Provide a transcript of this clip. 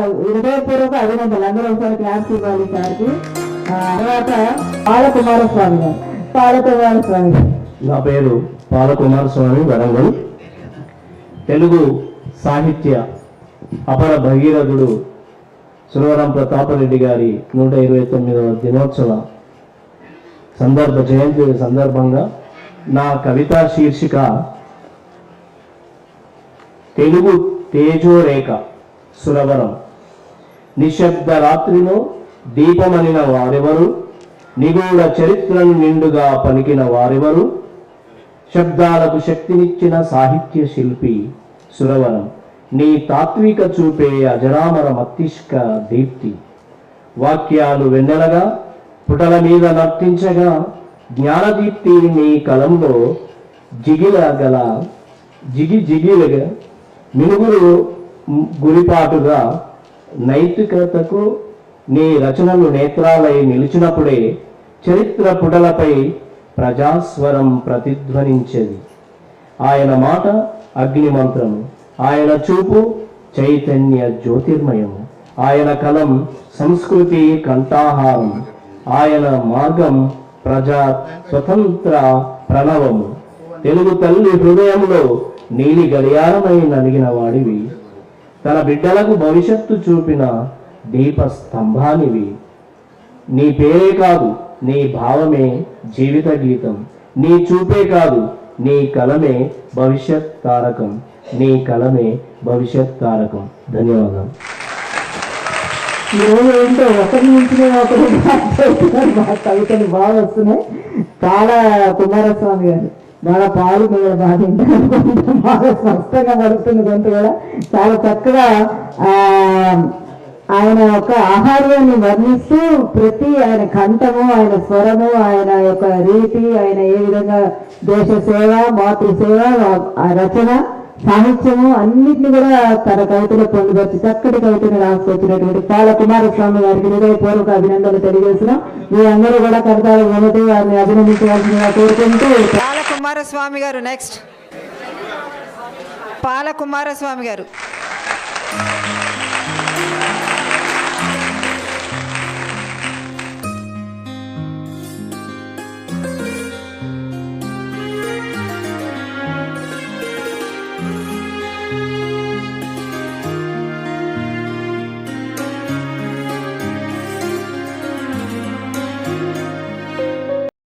హృదయపూర్వక అభినందనలు. అందరూ ఒకసారి క్లాస్ ఇవ్వాలి సార్కి. తర్వాత బాలకుమారస్వామి గారు. బాలకుమారస్వామి నా పేరు బాలకుమారస్వామి వరంగల్. తెలుగు సాహిత్య అపర భగీరథుడు సురవరం ప్రతాపరెడ్డి గారి నూట ఇరవై తొమ్మిదవ దినోత్సవ సందర్భ జయంతి సందర్భంగా నా కవితా శీర్షిక తెలుగు తేజోరేఖ సురవరం నిశ్శబ్ద రాత్రిలో దీపమనిన వారెవరు? నిగూఢ చరిత్రను నిండుగా పలికిన వారెవరు? శబ్దాలకు శక్తినిచ్చిన సాహిత్య శిల్పి సురవరం నీ తాత్విక చూపే అజరామర మస్తిష్క దీప్తి. వాక్యాలు వెన్నెలగా పుటల మీద నర్తించగా జ్ఞానదీప్తి నీ కలంలో జిగిల గల జిగి జిగిలగా మినుగురు గురిపాటుగా నైతికతకు నీ రచనలు నేత్రాలై నిలిచినప్పుడే చరిత్ర పుటలపై ప్రజాస్వరం ప్రతిధ్వనించేది. ఆయన మాట అగ్నిమంత్రము ఆయన చూపు చైతన్య జ్యోతిర్మయము ఆయన కలం సంస్కృతి కంఠాహారం ఆయన మార్గం ప్రజా స్వతంత్ర ప్రణవము. తెలుగు తల్లి హృదయంలో నీలి గడియారమై నలిగిన వాడివి. తన బిడ్డలకు భవిష్యత్తు చూపిన దీప స్తంభానివి. నీ పేరే కాదు నీ భావమే జీవిత గీతం. నీ చూపే కాదు నీ కలమే భవిష్యత్ తారకం. నీ కలమే భవిష్యత్ తారకం. ధన్యవాదం ఈరోజు ఏంటో ఒకరి నుంచి ఒకరు మా కవితలు బాగా వస్తున్నాయి. చాలా కుమారస్వామి గారు. బాగా పాలు కూడా బాగా తింటారు. బాగా స్పష్టంగా పడుతుంది గొంతు కూడా. చాలా చక్కగా ఆయన యొక్క ఆహార్యాన్ని వర్ణిస్తూ ప్రతి ఆయన కంఠము ఆయన స్వరము ఆయన యొక్క రీతి ఆయన ఏ విధంగా దేశ సేవ మాతృ సేవ ఆ రచన సాహిత్యము అన్నిటిని కూడా తన కవితలో పొందుపరిచి చక్కటి కవితను రాసుకొచ్చినటువంటి పాల కుమారస్వామి గారికి హృదయపూర్వక అభినందనలు తెలియజేస్తున్నాం. మీ అందరూ కూడా కవితలు వినటి వారిని అభినందించవలసిందిగా కోరుకుంటూ పాల కుమారస్వామి గారు నెక్స్ట్ పాల కుమారస్వామి గారు.